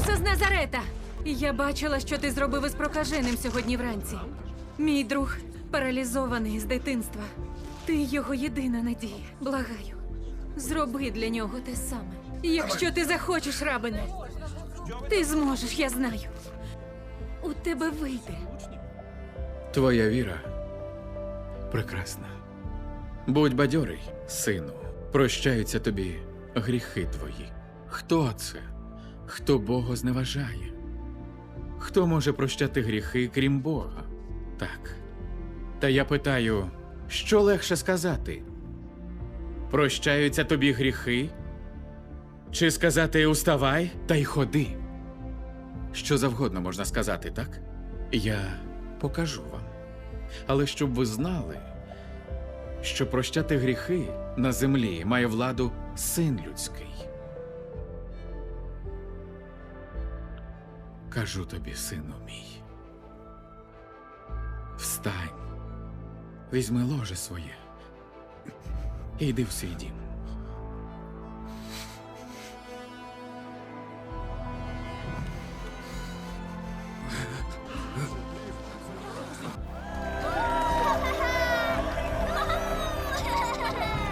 Ісуса з Назарета! Я бачила, що ти зробив із прокаженим сьогодні вранці. Мій друг паралізований з дитинства. Ти його єдина надія. Благаю. Зроби для нього те саме. Якщо ти захочеш, рабине, ти зможеш, я знаю. У тебе вийде. Твоя віра прекрасна. Будь бадьорий, сину, прощаються тобі гріхи твої. Хто це? Хто Бога зневажає? Хто може прощати гріхи, крім Бога? Так. Та я питаю, що легше сказати? Прощаються тобі гріхи? Чи сказати уставай та й ходи? Що завгодно можна сказати, так? Я покажу вам. Але щоб ви знали, що прощати гріхи на землі має владу син людський. Кажу тобі, сину мій. Встань, візьми ложе своє і йди в свій дім.